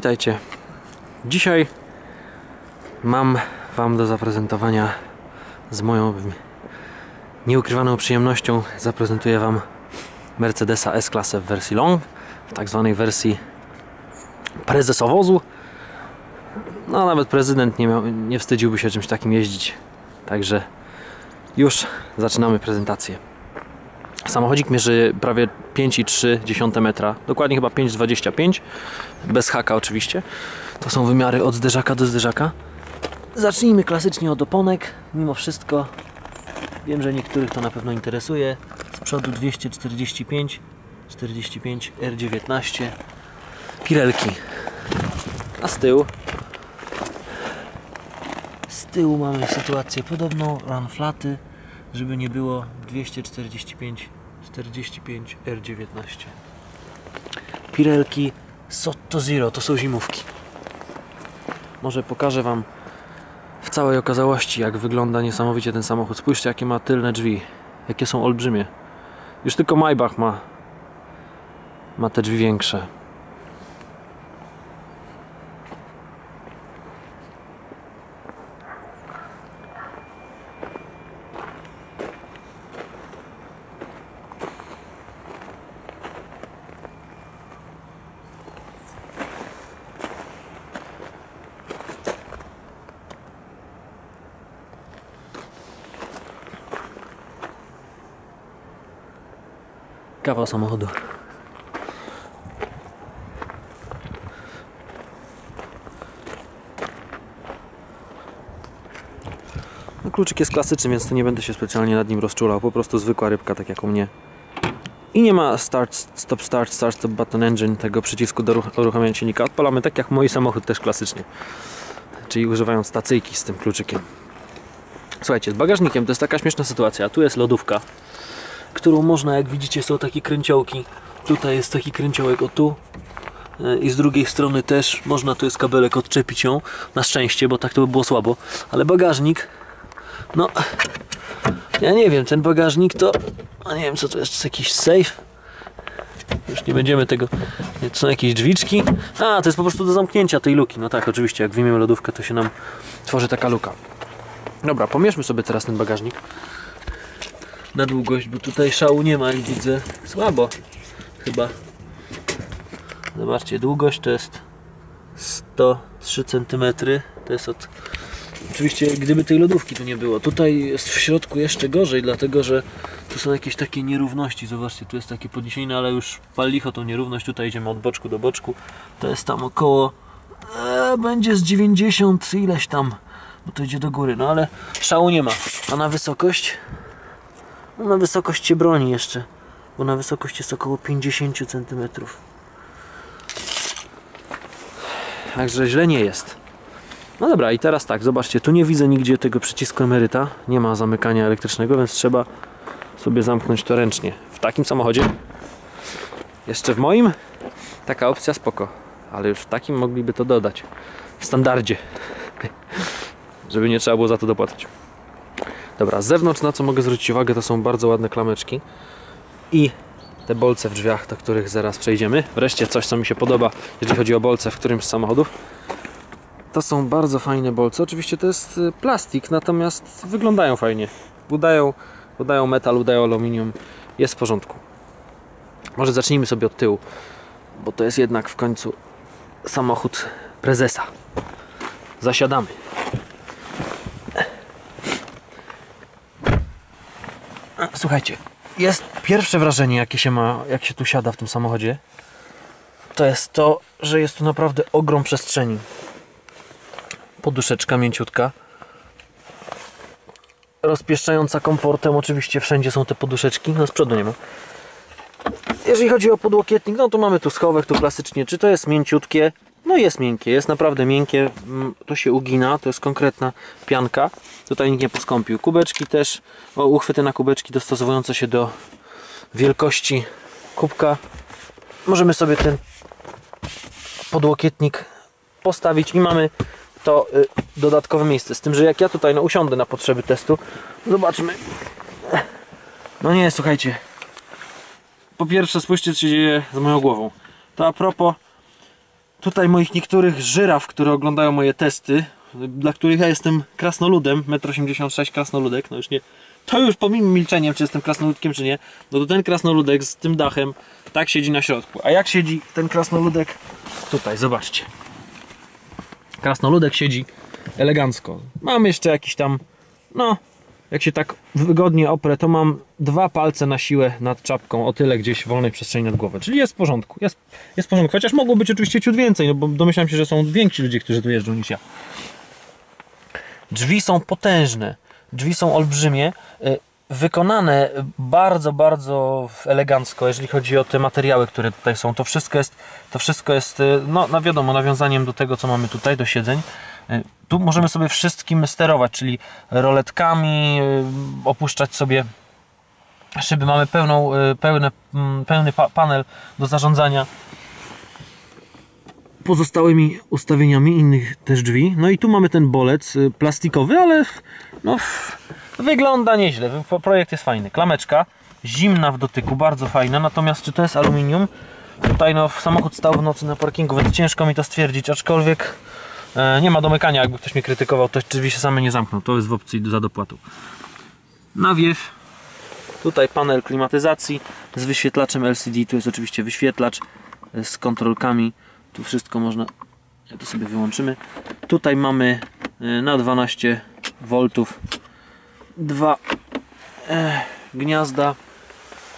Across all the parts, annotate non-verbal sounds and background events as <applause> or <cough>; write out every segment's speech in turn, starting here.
Witajcie. Dzisiaj mam Wam do zaprezentowania z moją nieukrywaną przyjemnością zaprezentuję Wam Mercedesa S-klasę w wersji long, w tak zwanej wersji prezesowozu. No nawet prezydent nie, miał, nie wstydziłby się czymś takim jeździć. Także już zaczynamy prezentację. Samochodzik mierzy prawie 5,3 metra, dokładnie chyba 5,25, bez haka oczywiście. To są wymiary od zderzaka do zderzaka. Zacznijmy klasycznie od oponek. Mimo wszystko wiem, że niektórych to na pewno interesuje. Z przodu 245, 45 R19 Pirelki. A z tyłu z tyłu mamy sytuację podobną, run flaty, żeby nie było 245 45 R19 Pirelki Sotto Zero, to są zimówki. Może pokażę Wam w całej okazałości jak wygląda niesamowicie ten samochód. Spójrzcie jakie ma tylne drzwi jakie są olbrzymie. Już tylko Maybach ma ma te drzwi większe kawał samochodu. No, kluczyk jest klasyczny, więc to nie będę się specjalnie nad nim rozczulał. Po prostu zwykła rybka, tak jak u mnie. I nie ma start, stop, start, start, stop button engine, tego przycisku do uruchamiania silnika. Odpalamy tak jak mój samochód też klasycznie. Czyli używając stacyjki z tym kluczykiem. Słuchajcie, z bagażnikiem to jest taka śmieszna sytuacja. Tu jest lodówka którą można, jak widzicie, są takie kręciołki. Tutaj jest taki kręciołek o tu e, i z drugiej strony też można, tu jest kabelek, odczepić ją. Na szczęście, bo tak to by było słabo. Ale bagażnik, no, ja nie wiem, ten bagażnik to, a nie wiem co to jest, jakiś safe? Już nie będziemy tego, to są jakieś drzwiczki. A, to jest po prostu do zamknięcia tej luki. No tak, oczywiście, jak wyjmiemy lodówkę, to się nam tworzy taka luka. Dobra, pomierzmy sobie teraz ten bagażnik na długość, bo tutaj szału nie ma, jak widzę. Słabo chyba. Zobaczcie, długość to jest 103 cm. To jest od... Oczywiście gdyby tej lodówki tu nie było. Tutaj jest w środku jeszcze gorzej, dlatego że tu są jakieś takie nierówności. Zobaczcie, tu jest takie podniesienie, ale już pal licho tą nierówność. Tutaj idziemy od boczku do boczku. To jest tam około... E, będzie z 90 ileś tam, bo to idzie do góry. No ale szału nie ma. A na wysokość no, na wysokość się broni jeszcze, bo na wysokość jest około 50 cm. Także źle nie jest. No dobra, i teraz tak, zobaczcie, tu nie widzę nigdzie tego przycisku emeryta, nie ma zamykania elektrycznego, więc trzeba sobie zamknąć to ręcznie. W takim samochodzie, jeszcze w moim, taka opcja spoko, ale już w takim mogliby to dodać, w standardzie, żeby nie trzeba było za to dopłacać. Dobra, z zewnątrz na co mogę zwrócić uwagę to są bardzo ładne klameczki i te bolce w drzwiach, do których zaraz przejdziemy. Wreszcie coś, co mi się podoba, jeżeli chodzi o bolce w którymś z samochodów. To są bardzo fajne bolce. Oczywiście to jest y, plastik, natomiast wyglądają fajnie. Udają, udają metal, udają aluminium. Jest w porządku. Może zacznijmy sobie od tyłu, bo to jest jednak w końcu samochód prezesa. Zasiadamy. Słuchajcie, jest pierwsze wrażenie, jakie się ma, jak się tu siada w tym samochodzie, to jest to, że jest tu naprawdę ogrom przestrzeni. Poduszeczka mięciutka. Rozpieszczająca komfortem, oczywiście wszędzie są te poduszeczki, no z przodu nie ma. Jeżeli chodzi o podłokietnik, no to mamy tu schowek, tu klasycznie, czy to jest mięciutkie, no jest miękkie, jest naprawdę miękkie, mm, to się ugina, to jest konkretna pianka. Tutaj nikt nie poskąpił. Kubeczki też, o, uchwyty na kubeczki dostosowujące się do wielkości kubka. Możemy sobie ten podłokietnik postawić i mamy to y, dodatkowe miejsce. Z tym, że jak ja tutaj no, usiądę na potrzeby testu, zobaczmy. No nie, słuchajcie. Po pierwsze spójrzcie co się dzieje z moją głową. To a propos tutaj moich niektórych żyraf, które oglądają moje testy, dla których ja jestem krasnoludem, 1,86 m krasnoludek, no już nie, to już pomimo milczeniem, czy jestem krasnoludkiem, czy nie, no to ten krasnoludek z tym dachem tak siedzi na środku. A jak siedzi ten krasnoludek tutaj, zobaczcie. Krasnoludek siedzi elegancko. Mam jeszcze jakiś tam, no, jak się tak wygodnie oprę, to mam dwa palce na siłę nad czapką, o tyle gdzieś wolnej przestrzeni nad głową. Czyli jest w porządku, jest, jest w porządku. Chociaż mogło być oczywiście ciut więcej, no bo domyślam się, że są więksi ludzie, którzy tu jeżdżą niż ja. Drzwi są potężne, drzwi są olbrzymie, y, wykonane bardzo, bardzo elegancko, jeżeli chodzi o te materiały, które tutaj są. To wszystko jest, to wszystko jest y, no, no wiadomo, nawiązaniem do tego, co mamy tutaj, do siedzeń. Tu możemy sobie wszystkim sterować, czyli roletkami, y, opuszczać sobie szyby. Mamy pełną, y, pełne, mm, pełny pa panel do zarządzania pozostałymi ustawieniami innych też drzwi. No i tu mamy ten bolec y, plastikowy, ale no, wygląda nieźle. Pro- Projekt jest fajny. Klameczka, zimna w dotyku, bardzo fajna. Natomiast czy to jest aluminium? Tutaj no, samochód stał w nocy na parkingu, więc ciężko mi to stwierdzić, aczkolwiek nie ma domykania, jakby ktoś mnie krytykował, to się same nie zamkną. To jest w opcji za dopłatą. Nawiew. Tutaj panel klimatyzacji z wyświetlaczem LCD. Tu jest oczywiście wyświetlacz e, z kontrolkami. Tu wszystko można. To sobie wyłączymy. Tutaj mamy e, na 12 V dwa e, gniazda.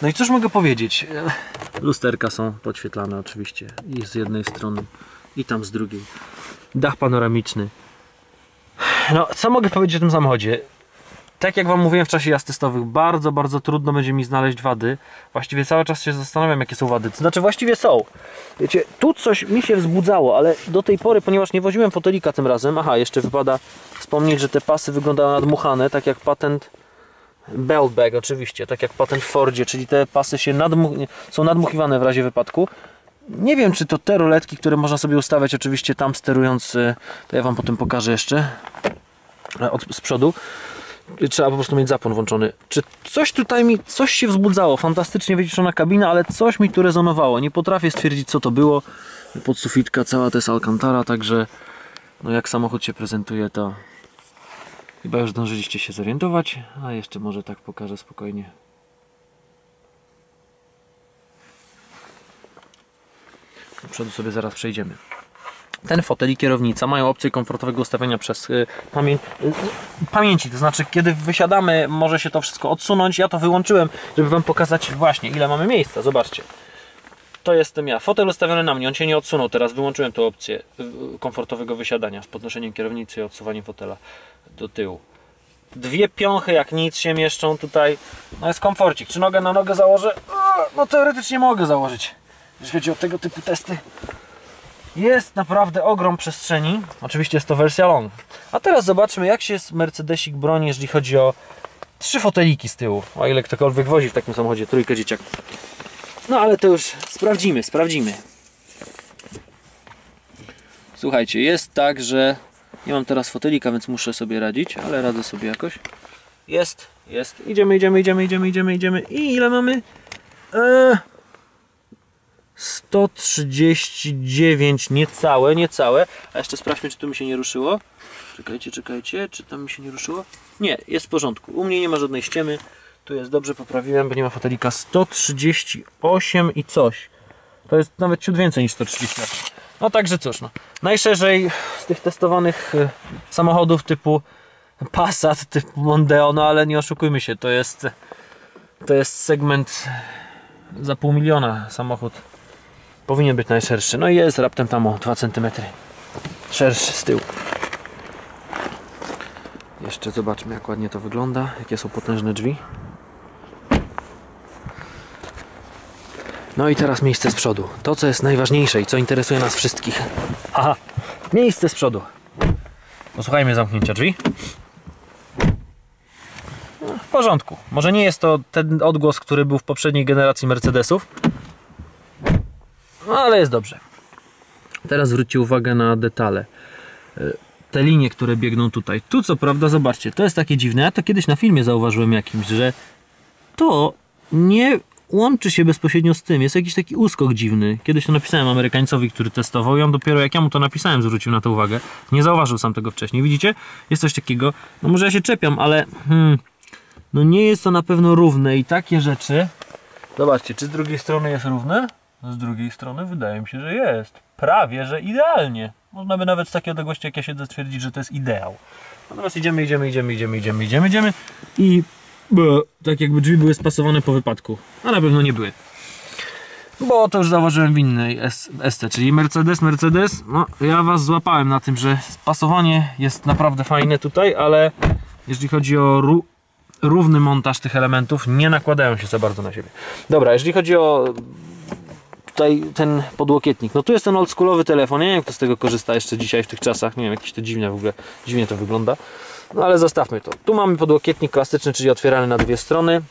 No i cóż mogę powiedzieć? E, Lusterka są podświetlane oczywiście i z jednej strony i tam z drugiej. Dach panoramiczny. No, co mogę powiedzieć o tym samochodzie? Tak jak Wam mówiłem w czasie jazd testowych, bardzo, bardzo trudno będzie mi znaleźć wady. Właściwie cały czas się zastanawiam, jakie są wady. Znaczy, właściwie są. Wiecie, tu coś mi się wzbudzało, ale do tej pory, ponieważ nie woziłem fotelika tym razem, aha, jeszcze wypada wspomnieć, że te pasy wyglądają nadmuchane, tak jak patent belt bag oczywiście, tak jak patent w Fordzie, czyli te pasy się nadmu są nadmuchiwane w razie wypadku. Nie wiem, czy to te ruletki, które można sobie ustawiać oczywiście tam sterując, y, to ja Wam potem pokażę jeszcze e, od, z przodu. Trzeba po prostu mieć zapłon włączony. Czy coś tutaj mi, coś się wzbudzało? Fantastycznie wyciszona kabina, ale coś mi tu rezonowało. Nie potrafię stwierdzić, co to było. Podsufitka cała to jest Alcantara, także no jak samochód się prezentuje, to chyba już zdążyliście się zorientować. A jeszcze może tak pokażę spokojnie. Do przodu sobie zaraz przejdziemy. Ten fotel i kierownica mają opcję komfortowego ustawienia przez y, pamię y, pamięci, to znaczy kiedy wysiadamy może się to wszystko odsunąć. Ja to wyłączyłem, żeby Wam pokazać właśnie ile mamy miejsca. Zobaczcie. To jestem ja. Fotel ustawiony na mnie, on się nie odsunął. Teraz wyłączyłem tę opcję y, komfortowego wysiadania z podnoszeniem kierownicy i odsuwaniem fotela do tyłu. Dwie piąchy jak nic się mieszczą tutaj. No jest komforcik. Czy nogę na nogę założę? No teoretycznie mogę założyć. Jeśli chodzi o tego typu testy. Jest naprawdę ogrom przestrzeni. Oczywiście jest to wersja long. A teraz zobaczmy, jak się Mercedesik broni, jeżeli chodzi o trzy foteliki z tyłu. O ile ktokolwiek wozi w takim samochodzie trójkę dzieciaków. No ale to już sprawdzimy, sprawdzimy. Słuchajcie, jest tak, że nie mam teraz fotelika, więc muszę sobie radzić, ale radzę sobie jakoś. Jest, jest. Idziemy, idziemy, idziemy, idziemy, idziemy, idziemy. I ile mamy? Eee, 139 niecałe, niecałe. A jeszcze sprawdźmy, czy tu mi się nie ruszyło. Czekajcie, czekajcie, czy tam mi się nie ruszyło? Nie, jest w porządku. U mnie nie ma żadnej ściemy. Tu jest dobrze, poprawiłem, bo nie ma fotelika. 138 i coś. To jest nawet ciut więcej niż 138. No także cóż, no. najszerzej z tych testowanych y, samochodów typu Passat, typu Mondeo, no ale nie oszukujmy się, to jest to jest segment za pół miliona samochód powinien być najszerszy. No i jest raptem tam o 2 cm szerszy z tyłu. Jeszcze zobaczmy jak ładnie to wygląda, jakie są potężne drzwi. No i teraz miejsce z przodu. To co jest najważniejsze i co interesuje nas wszystkich. Aha, miejsce z przodu. Posłuchajmy zamknięcia drzwi. No, W porządku. Może nie jest to ten odgłos, który był w poprzedniej generacji Mercedesów, no ale jest dobrze. Teraz zwróćcie uwagę na detale. E, Te linie, które biegną tutaj. Tu co prawda, zobaczcie, to jest takie dziwne. Ja to kiedyś na filmie zauważyłem jakimś, że to nie łączy się bezpośrednio z tym. Jest jakiś taki uskok dziwny. Kiedyś to napisałem Amerykańcowi, który testował i on dopiero jak ja mu to napisałem zwrócił na to uwagę. Nie zauważył sam tego wcześniej. Widzicie? Jest coś takiego. No może ja się czepiam, ale hmm, no nie jest to na pewno równe i takie rzeczy... Zobaczcie, czy z drugiej strony jest równe? Z drugiej strony wydaje mi się, że jest. Prawie, że idealnie. Można by nawet z takiej odległości jak ja siedzę stwierdzić, że to jest ideał. Natomiast idziemy, idziemy, idziemy, idziemy, idziemy, idziemy, idziemy i bo, tak jakby drzwi były spasowane po wypadku. A na pewno nie były. Bo to już zauważyłem w innej ST, czyli Mercedes, Mercedes. No, ja was złapałem na tym, że spasowanie jest naprawdę fajne tutaj, ale jeżeli chodzi o ró równy montaż tych elementów, nie nakładają się za bardzo na siebie. Dobra, jeżeli chodzi o tutaj ten podłokietnik. No tu jest ten oldschoolowy telefon, nie wiem jak to z tego korzysta jeszcze dzisiaj w tych czasach, nie wiem, jakieś to dziwne w ogóle, dziwnie to wygląda. No ale zostawmy to. Tu mamy podłokietnik klasyczny, czyli otwierany na dwie strony.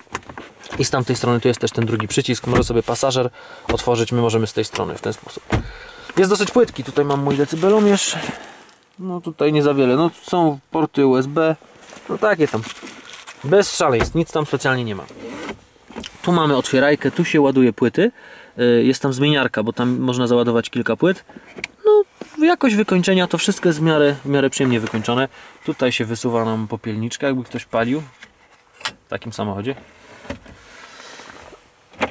I z tamtej strony tu jest też ten drugi przycisk. Może sobie pasażer otworzyć, my możemy z tej strony w ten sposób. Jest dosyć płytki. Tutaj mam mój decybelomierz. No tutaj nie za wiele. No są porty USB. No takie tam. Bez szaleństw. Nic tam specjalnie nie ma. Tu mamy otwierajkę. Tu się ładuje płyty. Y, jest tam zmieniarka, bo tam można załadować kilka płyt. No, jakość wykończenia to wszystko jest w miarę, w miarę przyjemnie wykończone. Tutaj się wysuwa nam popielniczka, jakby ktoś palił w takim samochodzie.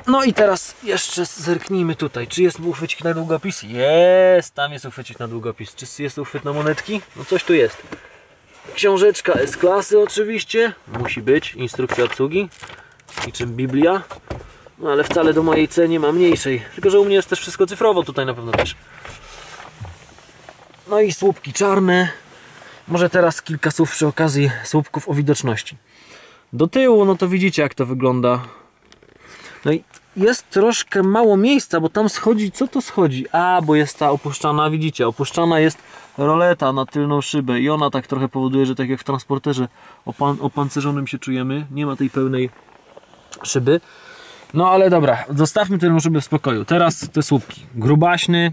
No i teraz jeszcze zerknijmy tutaj, czy jest uchwycik na długopis? Jest, tam jest uchwycik na długopis. Czy jest uchwyt na monetki? No coś tu jest. Książeczka S-klasy oczywiście, musi być, instrukcja obsługi, niczym Biblia. No ale wcale do mojej cenie ma mniejszej. Tylko, że u mnie jest też wszystko cyfrowo tutaj na pewno też. No i słupki czarne. Może teraz kilka słów przy okazji słupków o widoczności. Do tyłu, no to widzicie jak to wygląda. No i jest troszkę mało miejsca, bo tam schodzi, co to schodzi? A, bo jest ta opuszczana, widzicie, opuszczana jest roleta na tylną szybę i ona tak trochę powoduje, że tak jak w transporterze opan opancerzonym się czujemy, nie ma tej pełnej szyby. No ale dobra, zostawmy ten żeby w spokoju. Teraz te słupki. Grubaśny.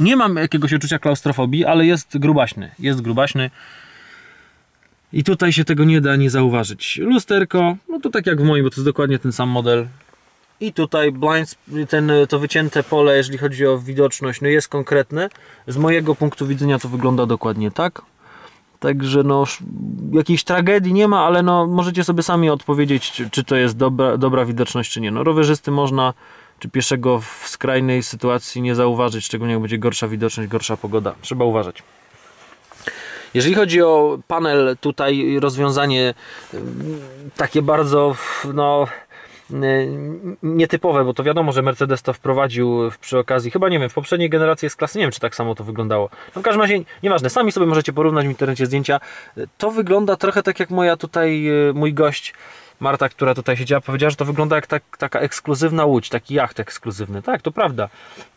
Nie mam jakiegoś uczucia klaustrofobii, ale jest grubaśny. Jest grubaśny. I tutaj się tego nie da nie zauważyć. Lusterko, no to tak jak w moim, bo to jest dokładnie ten sam model. I tutaj blind, ten, to wycięte pole, jeżeli chodzi o widoczność, no jest konkretne. Z mojego punktu widzenia to wygląda dokładnie tak. Także no, jakiejś tragedii nie ma, ale no, możecie sobie sami odpowiedzieć, czy, czy to jest dobra, dobra widoczność, czy nie. No, rowerzysty można, czy pieszego w skrajnej sytuacji nie zauważyć, szczególnie jak będzie gorsza widoczność, gorsza pogoda. Trzeba uważać. Jeżeli chodzi o panel, tutaj rozwiązanie mm, takie bardzo, no, nietypowe, bo to wiadomo, że Mercedes to wprowadził przy okazji, chyba nie wiem, w poprzedniej generacji z klasy, nie wiem czy tak samo to wyglądało. No w każdym razie, nieważne, sami sobie możecie porównać w internecie zdjęcia. To wygląda trochę tak jak moja tutaj, e, mój gość Marta, która tutaj siedziała, powiedziała, że to wygląda jak tak, taka ekskluzywna łódź, taki jacht ekskluzywny. Tak, to prawda.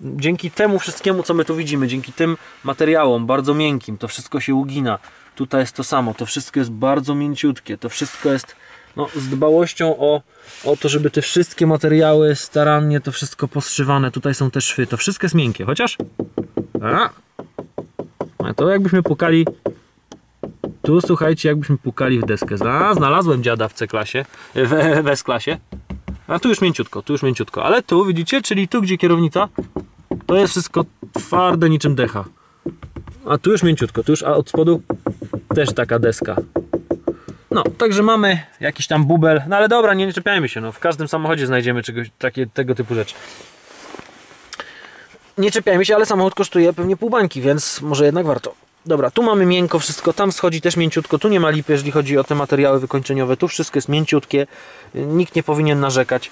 Dzięki temu wszystkiemu, co my tu widzimy, dzięki tym materiałom bardzo miękkim, to wszystko się ugina. Tutaj jest to samo, to wszystko jest bardzo mięciutkie, to wszystko jest no, z dbałością o, o to, żeby te wszystkie materiały starannie, to wszystko poszywane. Tutaj są te szwy, to wszystko jest miękkie, chociaż... A, to jakbyśmy pukali... Tu słuchajcie, jakbyśmy pukali w deskę. A, znalazłem dziada w C-klasie, w, w S-klasie. A tu już mięciutko, tu już mięciutko. Ale tu widzicie, czyli tu gdzie kierownica, to jest wszystko twarde niczym decha. A tu już mięciutko, tu już a od spodu też taka deska. No, także mamy jakiś tam bubel, no ale dobra, nie, nie czepiajmy się, no w każdym samochodzie znajdziemy czegoś, takie, tego typu rzeczy. Nie czepiajmy się, ale samochód kosztuje pewnie pół bańki, więc może jednak warto. Dobra, tu mamy miękko wszystko, tam schodzi też mięciutko, tu nie ma lipy, jeżeli chodzi o te materiały wykończeniowe, tu wszystko jest mięciutkie, nikt nie powinien narzekać.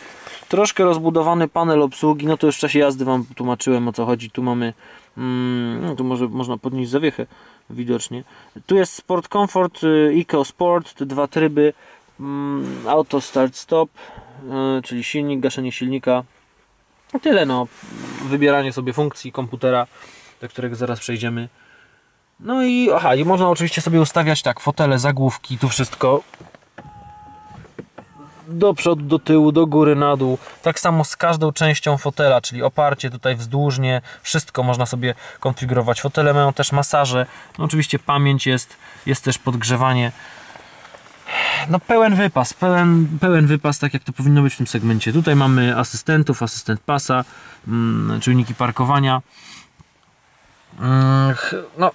Troszkę rozbudowany panel obsługi, no to już w czasie jazdy Wam tłumaczyłem o co chodzi, tu mamy, mm, no tu może można podnieść zawiechę, widocznie. Tu jest Sport Comfort, y, Eco Sport, te dwa tryby, mm, Auto Start Stop, y, czyli silnik, gaszenie silnika. Tyle no, wybieranie sobie funkcji komputera, do którego zaraz przejdziemy. No i aha, i można oczywiście sobie ustawiać tak, fotele, zagłówki, tu wszystko do przodu, do tyłu, do góry, na dół. Tak samo z każdą częścią fotela, czyli oparcie tutaj wzdłużnie, wszystko można sobie konfigurować. Fotele mają też masaże, no oczywiście pamięć jest, jest też podgrzewanie. no pełen wypas, pełen, pełen wypas, tak jak to powinno być w tym segmencie. Tutaj mamy asystentów, asystent pasa, mm, czujniki parkowania. Mm, no,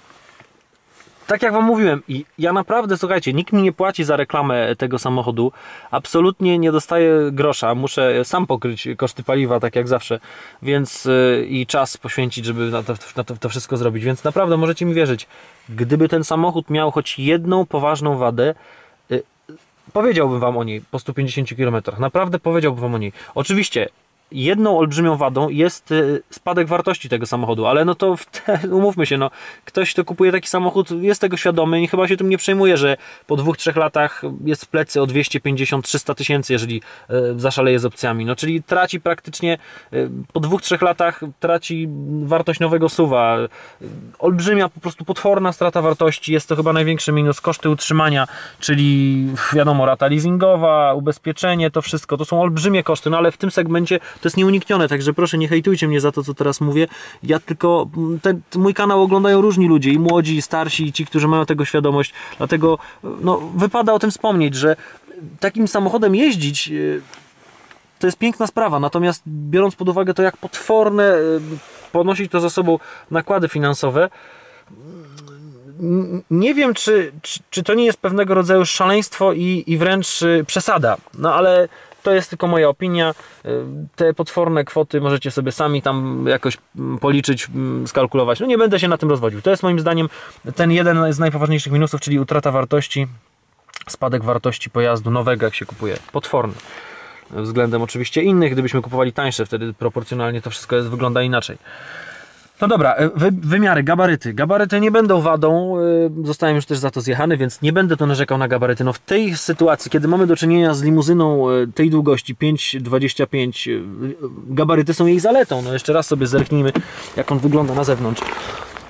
tak jak Wam mówiłem, ja naprawdę, słuchajcie, nikt mi nie płaci za reklamę tego samochodu. Absolutnie nie dostaję grosza. Muszę sam pokryć koszty paliwa, tak jak zawsze, więc yy, i czas poświęcić, żeby na to, na to, to wszystko zrobić. Więc naprawdę możecie mi wierzyć, gdyby ten samochód miał choć jedną poważną wadę, yy, powiedziałbym Wam o niej po 150 km. Naprawdę powiedziałbym Wam o niej. Oczywiście jedną olbrzymią wadą jest y, spadek wartości tego samochodu, ale no to te, <laughs> umówmy się, no ktoś, kto kupuje taki samochód jest tego świadomy i chyba się tym nie przejmuje, że po dwóch, trzech latach jest w plecy o 250-300 tysięcy, jeżeli y, zaszaleje z opcjami. No czyli traci praktycznie y, po dwóch, trzech latach traci wartość nowego suwa. Olbrzymia, po prostu potworna strata wartości. Jest to chyba największy minus koszty utrzymania, czyli wiadomo, rata leasingowa, ubezpieczenie, to wszystko. To są olbrzymie koszty, no ale w tym segmencie to jest nieuniknione, także proszę nie hejtujcie mnie za to, co teraz mówię. Ja tylko, mm, ten, mój kanał oglądają różni ludzie, i młodzi, i starsi, i ci, którzy mają tego świadomość. Dlatego no, wypada o tym wspomnieć, że takim samochodem jeździć y, to jest piękna sprawa, natomiast biorąc pod uwagę to, jak potworne y, ponosić to za sobą nakłady finansowe, mm, nie wiem, czy, czy, czy, to nie jest pewnego rodzaju szaleństwo i, i wręcz przesada. No ale to jest tylko moja opinia. Y, te potworne kwoty możecie sobie sami tam jakoś mm, policzyć, mm, skalkulować. No nie będę się na tym rozwodził. To jest moim zdaniem ten jeden z najpoważniejszych minusów, czyli utrata wartości, spadek wartości pojazdu nowego, jak się kupuje. Potworny względem oczywiście innych. Gdybyśmy kupowali tańsze, wtedy proporcjonalnie to wszystko jest, wygląda inaczej. No dobra, e, wy, wymiary, gabaryty. Gabaryty nie będą wadą, e, zostałem już też za to zjechany, więc nie będę to narzekał na gabaryty. No w tej sytuacji, kiedy mamy do czynienia z limuzyną e, tej długości 5,25, gabaryty są jej zaletą. No jeszcze raz sobie zerknijmy, jak on wygląda na zewnątrz.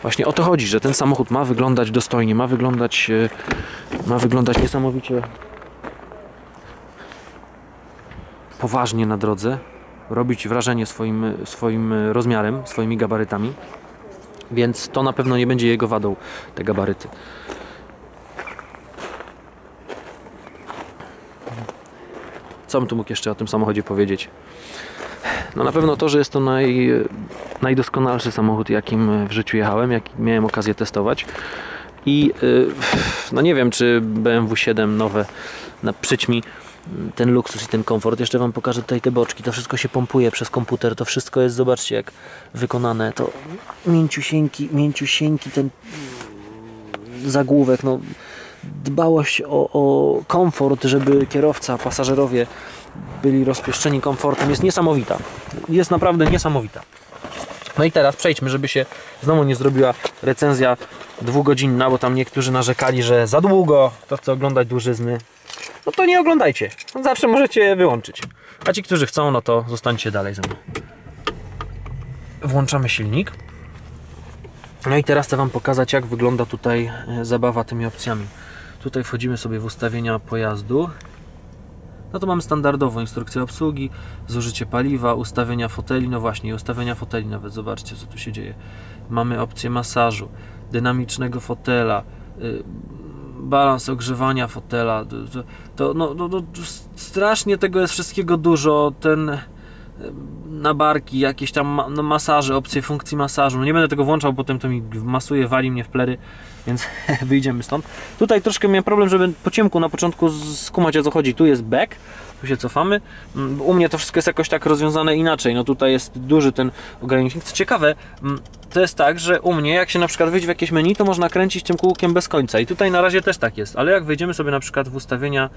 Właśnie o to chodzi, że ten samochód ma wyglądać dostojnie, ma wyglądać, ma wyglądać niesamowicie poważnie na drodze robić wrażenie swoim, swoim rozmiarem, swoimi gabarytami. Więc to na pewno nie będzie jego wadą, te gabaryty. Co bym tu mógł jeszcze o tym samochodzie powiedzieć? No na pewno to, że jest to naj, najdoskonalszy samochód, jakim w życiu jechałem, jaki miałem okazję testować. I no nie wiem, czy BMW 7 nowe na przyćmi ten luksus i ten komfort. Jeszcze Wam pokażę tutaj te boczki. To wszystko się pompuje przez komputer. To wszystko jest, zobaczcie jak wykonane. To mięciusieńki, mięciusieńki ten zagłówek. No, dbałość o, o komfort, żeby kierowca, pasażerowie byli rozpieszczeni komfortem jest niesamowita. Jest naprawdę niesamowita. No i teraz przejdźmy, żeby się znowu nie zrobiła recenzja dwugodzinna, bo tam niektórzy narzekali, że za długo, to chce oglądać dłużyzny no to nie oglądajcie. Zawsze możecie wyłączyć. A ci, którzy chcą, no to zostańcie dalej ze mną. Włączamy silnik. No i teraz chcę Wam pokazać, jak wygląda tutaj e, zabawa tymi opcjami. Tutaj wchodzimy sobie w ustawienia pojazdu. No to mamy standardowo instrukcję obsługi, zużycie paliwa, ustawienia foteli, no właśnie, ustawienia foteli nawet, zobaczcie co tu się dzieje. Mamy opcję masażu, dynamicznego fotela, y, balans ogrzewania fotela. To, to no, no, no, strasznie tego jest wszystkiego dużo. Ten na barki, jakieś tam no, masaże, opcje funkcji masażu. No nie będę tego włączał, potem to mi masuje, wali mnie w plery, więc <laughs> wyjdziemy stąd. Tutaj troszkę miałem problem, żeby po ciemku na początku skumać o co chodzi. Tu jest back, tu się cofamy. Mm, u mnie to wszystko jest jakoś tak rozwiązane inaczej. No tutaj jest duży ten ogranicznik. Co ciekawe, mm, to jest tak, że u mnie jak się na przykład wyjdzie w jakieś menu, to można kręcić tym kółkiem bez końca. I tutaj na razie też tak jest, ale jak wejdziemy sobie na przykład w ustawienia,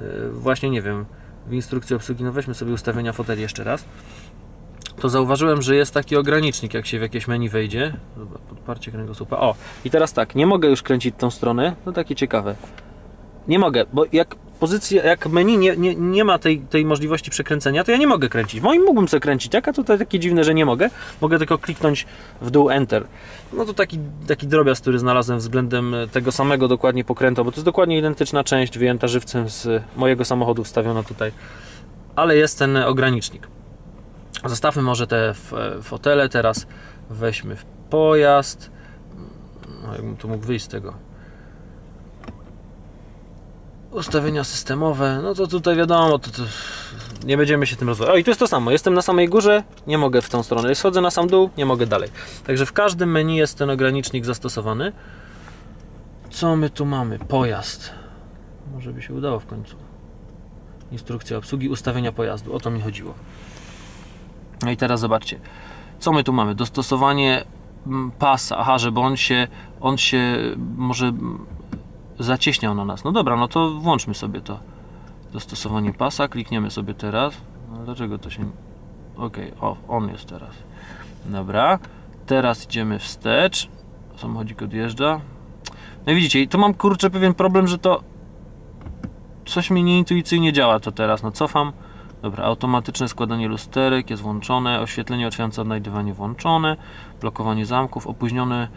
y, właśnie nie wiem, w instrukcji obsługi, no weźmy sobie ustawienia foteli jeszcze raz, to zauważyłem, że jest taki ogranicznik, jak się w jakieś menu wejdzie. Podparcie kręgosłupa. O, i teraz tak, nie mogę już kręcić tą stronę, to takie ciekawe. Nie mogę, bo jak pozycja, jak menu nie, nie, nie ma tej, tej możliwości przekręcenia, to ja nie mogę kręcić. Moim mógłbym sobie kręcić, a tutaj takie dziwne, że nie mogę. Mogę tylko kliknąć w dół Enter. No to taki, taki drobiazg, który znalazłem względem tego samego dokładnie pokręta, bo to jest dokładnie identyczna część wyjęta żywcem z mojego samochodu wstawiona tutaj. Ale jest ten ogranicznik. Zostawmy może te fotele teraz. Weźmy w pojazd. No, jakbym tu mógł wyjść z tego ustawienia systemowe, no to tutaj wiadomo, to, to nie będziemy się tym rozwijać. O i tu jest to samo, jestem na samej górze, nie mogę w tą stronę, schodzę na sam dół, nie mogę dalej. Także w każdym menu jest ten ogranicznik zastosowany. Co my tu mamy? Pojazd. Może by się udało w końcu. Instrukcja obsługi ustawienia pojazdu, o to mi chodziło. No i teraz zobaczcie, co my tu mamy? Dostosowanie mm, pasa, aha, żeby on się, on się może mm, zacieśniał na nas. No dobra, no to włączmy sobie to. Dostosowanie pasa, klikniemy sobie teraz. No dlaczego to się... Ok, on jest teraz. Dobra, teraz idziemy wstecz. Samochodzik odjeżdża. No i widzicie, i tu mam kurczę pewien problem, że to coś mi nieintuicyjnie działa to teraz. No cofam. Dobra, automatyczne składanie lusterek jest włączone, oświetlenie otwierające odnajdywanie włączone, blokowanie zamków, opóźnione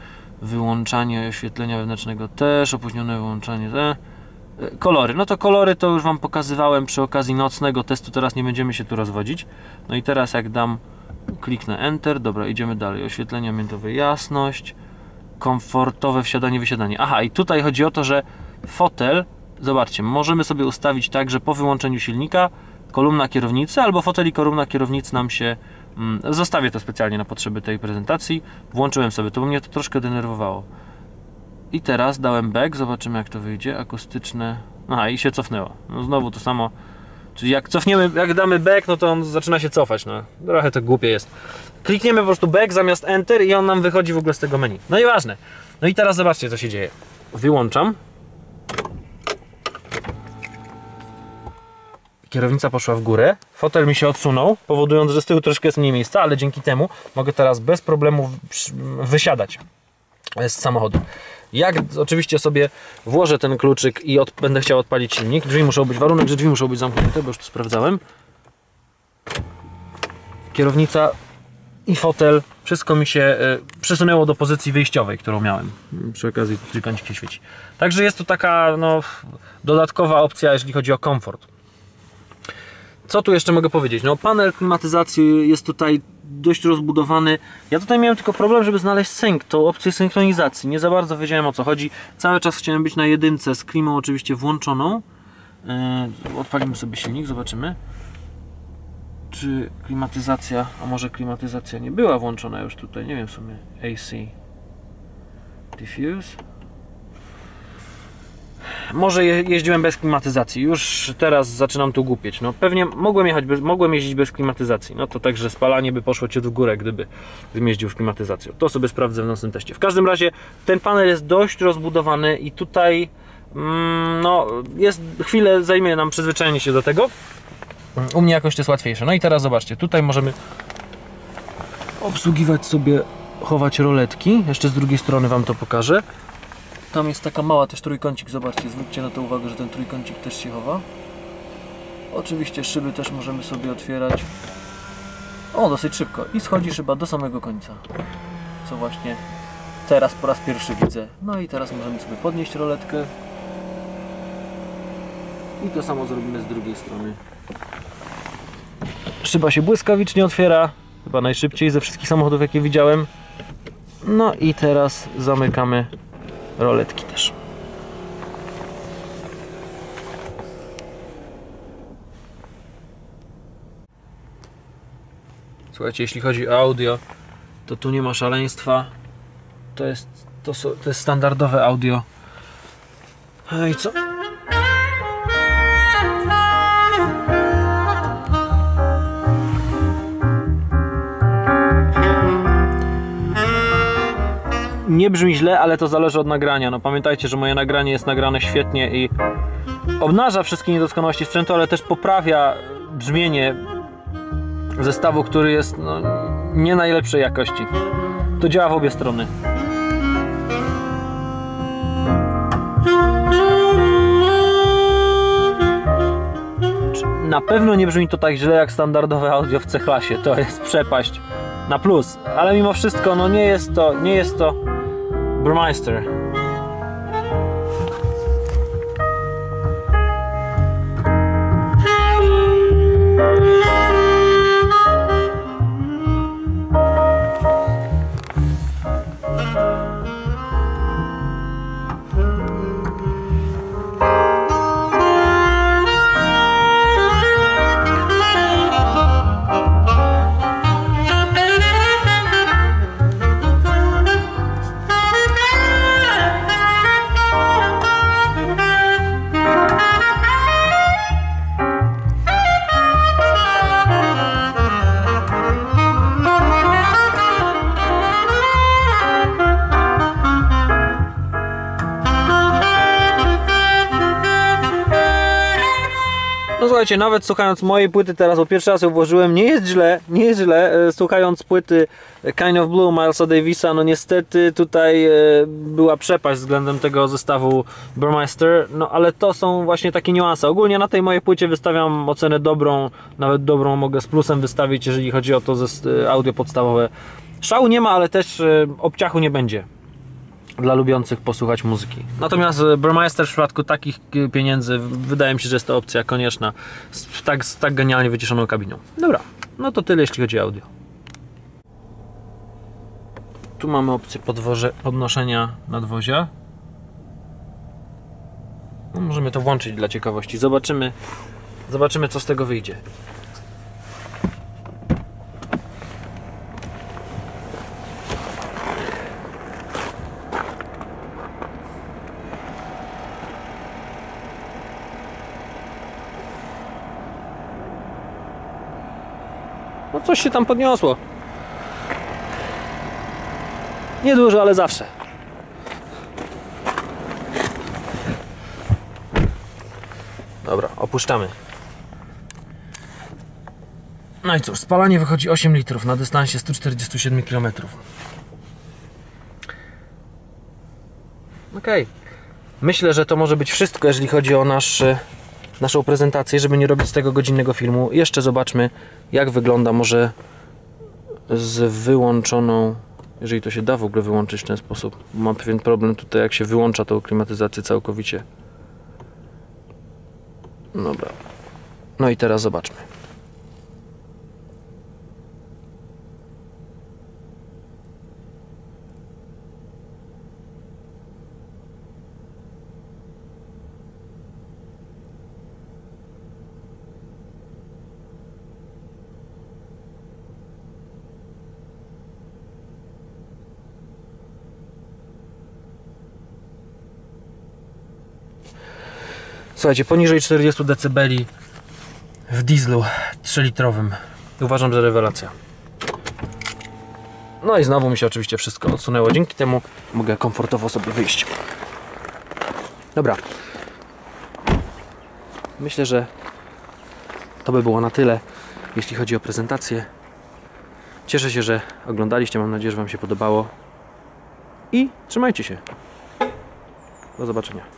wyłączanie oświetlenia wewnętrznego też, opóźnione wyłączanie te. Kolory, no to kolory to już Wam pokazywałem przy okazji nocnego testu, teraz nie będziemy się tu rozwodzić. No i teraz jak dam, kliknę Enter, dobra, idziemy dalej. Oświetlenie miętowe, jasność, komfortowe wsiadanie, wysiadanie. Aha, i tutaj chodzi o to, że fotel, zobaczcie, możemy sobie ustawić tak, że po wyłączeniu silnika kolumna kierownicy albo fotel i kolumna kierownicy nam się zostawię to specjalnie na potrzeby tej prezentacji. Włączyłem sobie, to bo mnie to troszkę denerwowało. I teraz dałem back, zobaczymy jak to wyjdzie. Akustyczne, aha i się cofnęło. No znowu to samo. Czyli jak cofniemy, jak damy back, no to on zaczyna się cofać, no. Trochę to głupie jest. Klikniemy po prostu back zamiast enter i on nam wychodzi w ogóle z tego menu. No i ważne, no i teraz zobaczcie co się dzieje. Wyłączam kierownica poszła w górę, fotel mi się odsunął, powodując, że z tyłu troszkę jest mniej miejsca, ale dzięki temu mogę teraz bez problemu wysiadać z samochodu. Jak oczywiście sobie włożę ten kluczyk i od, będę chciał odpalić silnik, drzwi muszą być, warunek, że drzwi muszą być zamknięte, bo już to sprawdzałem. Kierownica i fotel, wszystko mi się y, przesunęło do pozycji wyjściowej, którą miałem. Przy okazji trójkącik się świeci. Także jest to taka no, dodatkowa opcja, jeżeli chodzi o komfort. Co tu jeszcze mogę powiedzieć? No panel klimatyzacji jest tutaj dość rozbudowany. Ja tutaj miałem tylko problem, żeby znaleźć sync, tą opcję synchronizacji. Nie za bardzo wiedziałem o co chodzi. Cały czas chciałem być na jedynce z klimą oczywiście włączoną. Yy, odpalimy sobie silnik, zobaczymy. Czy klimatyzacja, a może klimatyzacja nie była włączona już tutaj, nie wiem w sumie. AC. Diffuse może je, jeździłem bez klimatyzacji, już teraz zaczynam tu głupieć. No pewnie mogłem, jechać bez, mogłem jeździć bez klimatyzacji, no to także spalanie by poszło ciut w górę, gdyby, jeździł w klimatyzacją. To sobie sprawdzę w nocnym teście. W każdym razie ten panel jest dość rozbudowany i tutaj mm, no jest, chwilę zajmie nam przyzwyczajenie się do tego. U mnie jakoś to jest łatwiejsze. No i teraz zobaczcie, tutaj możemy obsługiwać sobie, chować roletki. Jeszcze z drugiej strony Wam to pokażę. Tam jest taka mała też trójkącik, zobaczcie, zwróćcie na to uwagę, że ten trójkącik też się chowa. Oczywiście szyby też możemy sobie otwierać. O, dosyć szybko. I schodzi szyba do samego końca. Co właśnie teraz po raz pierwszy widzę. No i teraz możemy sobie podnieść roletkę. I to samo zrobimy z drugiej strony. Szyba się błyskawicznie otwiera. Chyba najszybciej ze wszystkich samochodów, jakie widziałem. No i teraz zamykamy roletki też. Słuchajcie, jeśli chodzi o audio, to tu nie ma szaleństwa. To jest, to, to jest standardowe audio. No i co? Nie brzmi źle, ale to zależy od nagrania. No pamiętajcie, że moje nagranie jest nagrane świetnie i obnaża wszystkie niedoskonałości sprzętu, ale też poprawia brzmienie zestawu, który jest no, nie najlepszej jakości. To działa w obie strony. Na pewno nie brzmi to tak źle jak standardowe audio w C-klasie. To jest przepaść na plus, ale mimo wszystko no nie jest to, nie jest to Burmeister. Słuchajcie, nawet słuchając mojej płyty teraz, bo pierwszy raz ją włożyłem, nie jest źle, nie jest źle. E, Słuchając płyty Kind of Blue Milesa Davisa, no niestety tutaj e, była przepaść względem tego zestawu Burmeister, no ale to są właśnie takie niuanse. Ogólnie na tej mojej płycie wystawiam ocenę dobrą, nawet dobrą mogę z plusem wystawić, jeżeli chodzi o to e, audio podstawowe. Szału nie ma, ale też obciachu nie będzie dla lubiących posłuchać muzyki. Natomiast e, Burmeister w przypadku takich e, pieniędzy wydaje mi się, że jest to opcja konieczna z tak, z tak genialnie wyciszoną kabiną. Dobra, no to tyle jeśli chodzi o audio. Tu mamy opcję podwoże, podnoszenia nadwozia. No, możemy to włączyć dla ciekawości. Zobaczymy, zobaczymy co z tego wyjdzie. Coś się tam podniosło. Niedużo, ale zawsze. Dobra, opuszczamy. No i cóż, spalanie wychodzi 8 litrów na dystansie 147 km. Okej. Myślę, że to może być wszystko, jeżeli chodzi o nasz, e, naszą prezentację, żeby nie robić z tego godzinnego filmu. Jeszcze zobaczmy, jak wygląda może z wyłączoną, jeżeli to się da w ogóle wyłączyć w ten sposób. Mam pewien problem tutaj, jak się wyłącza tą klimatyzację całkowicie. Dobra. No i teraz zobaczmy. Słuchajcie, poniżej 40 dB w dieslu 3-litrowym. Uważam, że rewelacja. No i znowu mi się oczywiście wszystko odsunęło. Dzięki temu mogę komfortowo sobie wyjść. Dobra. Myślę, że to by było na tyle, jeśli chodzi o prezentację. Cieszę się, że oglądaliście. Mam nadzieję, że Wam się podobało. I trzymajcie się. Do zobaczenia.